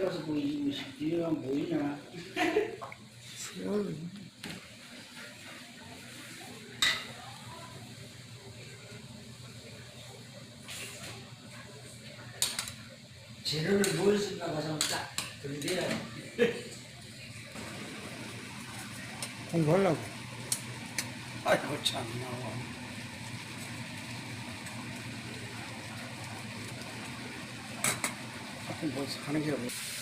가서 보이지 뭐 뒤에 가면 보이냐? 재료를 뭘 생각하자면 딱 들려야 공부하려고. 아이고 참나 하 뭐 하는 게 없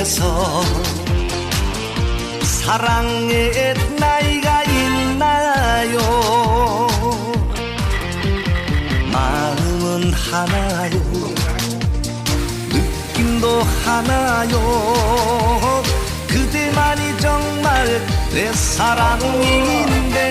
어때서 사랑의 나이가 있나요? 마음은 하나요? 느낌도 하나요? 그대만이 정말 내 사랑인데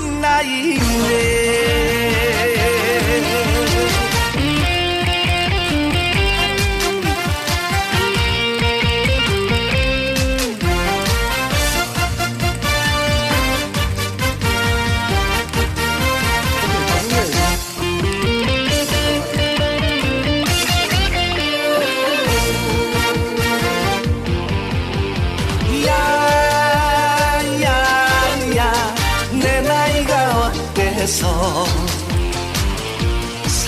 좋은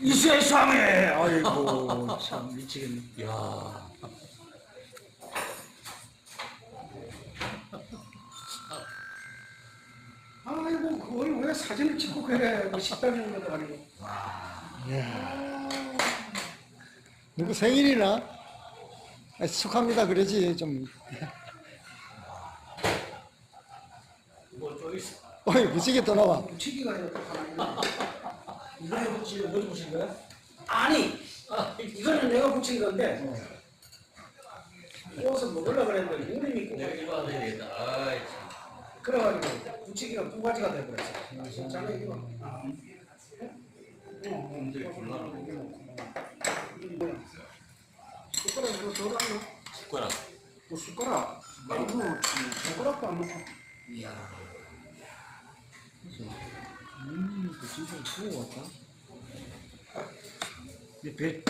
이 세상에 아이고 참 미치겠네. 아이고 그걸 왜 사진을 찍고 그래 뭐 식당 것도 아니고 이야. 누구 생일이나? 아, 축하합니다 그러지 좀. 뭐 또 있어? 어이 무지개 또 나와. 부치기가 이렇게 하나 이거 붙이는 뭐 붙인 거야? 아니 이거는 내가 붙인 건데 구워서 먹으려고 그랬는데 물이 있고 내가 이거 안 되겠다. 아이, 참. 그래가지고 부치기가 두 가지가 돼버렸어 자네 이거 아. 놈들이 곤란하고. 이게 뭐야 숟가락으로 덜어놔 숟가락. 뭐 숟가락 숟가락도 안 넣고 음, 진짜 같다. 이 배,